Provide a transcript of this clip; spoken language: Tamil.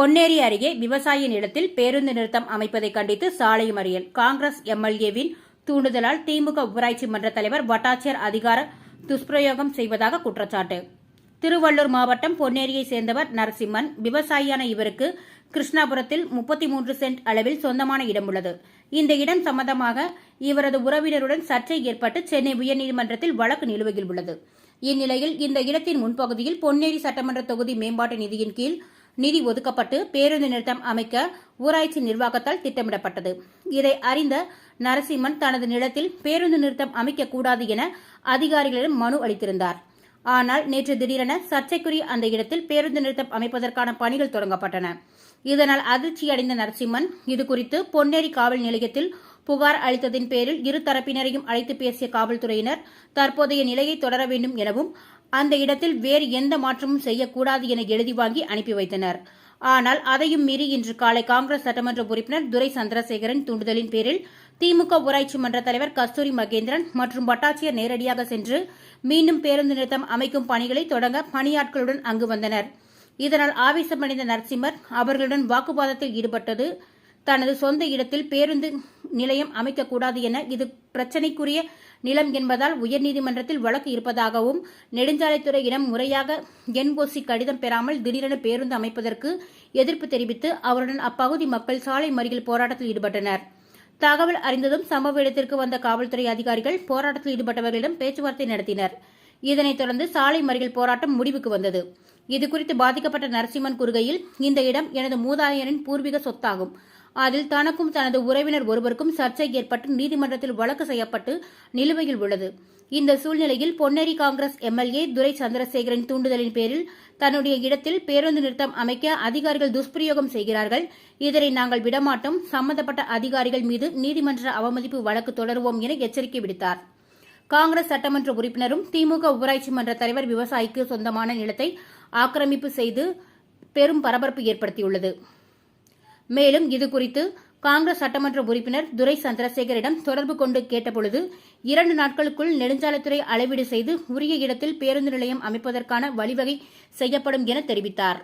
பொன்னேரி அருகே விவசாய நிலத்தில் பேருந்து நிறுத்தம் அமைப்பதை கண்டித்து சாலை மறியல். காங்கிரஸ் எம்எல்ஏவின் தூண்டுதலால் திமுக ஊராட்சி மன்ற தலைவர் வட்டாட்சியர் அதிகார துஷ்பிரயோகம் செய்வதாக குற்றச்சாட்டு. திருவள்ளூர் மாவட்டம் பொன்னேரியை சேர்ந்தவர் நரசிம்மன். விவசாயியான இவருக்கு கிருஷ்ணாபுரத்தில் முப்பத்தி மூன்று சென்ட் அளவில் சொந்தமான இடம் உள்ளது. இந்த இடம் சம்பந்தமாக இவரது உறவினருடன் சர்ச்சை ஏற்பட்டு சென்னை உயர்நீதிமன்றத்தில் வழக்கு நிலுவையில் உள்ளது. இந்நிலையில் இந்த இடத்தின் முன்பகுதியில் பொன்னேரி சட்டமன்ற தொகுதி மேம்பாட்டு நிதியின் கீழ் நிதி ஒதுக்கப்பட்டு பேருந்து நிறுத்தம் அமைக்க ஊராட்சி நிர்வாகத்தால் திட்டமிடப்பட்டது. இதை அறிந்த நரசிம்மன் தனது நிலத்தில் பேருந்து நிறுத்தம் அமைக்கக்கூடாது என அதிகாரிகளிடம் மனு அளித்திருந்தார். ஆனால் நேற்று திடீரென சர்ச்சைக்குரிய அந்த இடத்தில் பேருந்து நிறுத்தம் அமைப்பதற்கான பணிகள் தொடங்கப்பட்டன. இதனால் அதிர்ச்சியடைந்த நரசிம்மன் இதுகுறித்து பொன்னேரி காவல் நிலையத்தில் புகார் அளித்ததின் பேரில் இரு தரப்பினரையும் அழைத்து பேசிய காவல்துறையினர் தற்போதைய நிலையை தொடர வேண்டும் எனவும் அந்த இடத்தில் வேறு எந்த மாற்றமும் செய்யக்கூடாது என எழுதி வாங்கி அனுப்பி வைத்தனர். ஆனால் அதையும் மீறி இன்று காலை காங்கிரஸ் சட்டமன்ற உறுப்பினர் துரை சந்திரசேகரன் தூண்டுதலின் பேரில் திமுக ஊராட்சி மன்ற தலைவர் கஸ்தூரி மகேந்திரன் மற்றும் வட்டாட்சியர் நேரடியாக சென்று மீண்டும் பேருந்து நிறுத்தம் அமைக்கும் பணிகளை தொடங்க பணியாட்களுடன் அங்கு வந்தனர். இதனால் ஆவேசமடைந்த நரசிம்மர் அவர்களுடன் வாக்குவாதத்தில் ஈடுபட்டது. தனது சொந்த இடத்தில் பேருந்து நிலையம் அமைக்கக்கூடாது என இது பிரச்சினைக்குரிய நிலம் என்பதால் உயர்நீதிமன்றத்தில் வழக்கு இருப்பதாகவும் நெடுஞ்சாலைத்துறையிடம் முறையாக என்ஓசி கடிதம் பெறாமல் திடீரென பேருந்து அமைப்பதற்கு எதிர்ப்பு தெரிவித்து அவருடன் அப்பகுதி மக்கள் சாலை மறியல் போராட்டத்தில் ஈடுபட்டனர். தகவல் அறிந்ததும் சம்பவ இடத்திற்கு வந்த காவல்துறை அதிகாரிகள் போராட்டத்தில் ஈடுபட்டவர்களிடம் பேச்சுவார்த்தை நடத்தினர். இதனைத் தொடர்ந்து சாலை மறியல் போராட்டம் முடிவுக்கு வந்தது. இதுகுறித்து பாதிக்கப்பட்ட நரசிம்மன் கூறுகையில் இந்த இடம் எனது மூதாதையரின் பூர்வீக சொத்தாகும். அதில் தனக்கும் தனது உறவினர் ஒருவருக்கும் சர்ச்சை ஏற்பட்டு நீதிமன்றத்தில் வழக்கு செய்யப்பட்டு நிலுவையில் உள்ளது. இந்த சூழ்நிலையில் பொன்னேரி காங்கிரஸ் எம்எல்ஏ துரை சந்திரசேகரின் தூண்டுதலின் பேரில் தன்னுடைய இடத்தில் பேருந்து நிறுத்தம் அமைக்க அதிகாரிகள் துஷ்பிரயோகம் செய்கிறார்கள். இதனை நாங்கள் விடமாட்டோம். சம்பந்தப்பட்ட அதிகாரிகள் மீது நீதிமன்ற அவமதிப்பு வழக்கு தொடருவோம் என எச்சரிக்கை விடுத்தார். காங்கிரஸ் சட்டமன்ற உறுப்பினரும் திமுக ஊராட்சி மன்ற தலைவர் விவசாயிக்கு சொந்தமான நிலத்தை ஆக்கிரமிப்பு செய்து பெரும் பரபரப்பு ஏற்படுத்தியுள்ளது. மேலும் இதுகுறித்து காங்கிரஸ் சட்டமன்ற உறுப்பினர் துரை சந்திரசேகரிடம் தொடர்பு கொண்டு கேட்டபொழுது இரண்டு நாட்களுக்குள் நெடுஞ்சாலைத்துறை அளவீடு செய்து உரிய இடத்தில் பேருந்து நிலையம் அமைப்பதற்கான வழிவகை செய்யப்படும் என தெரிவித்தாா்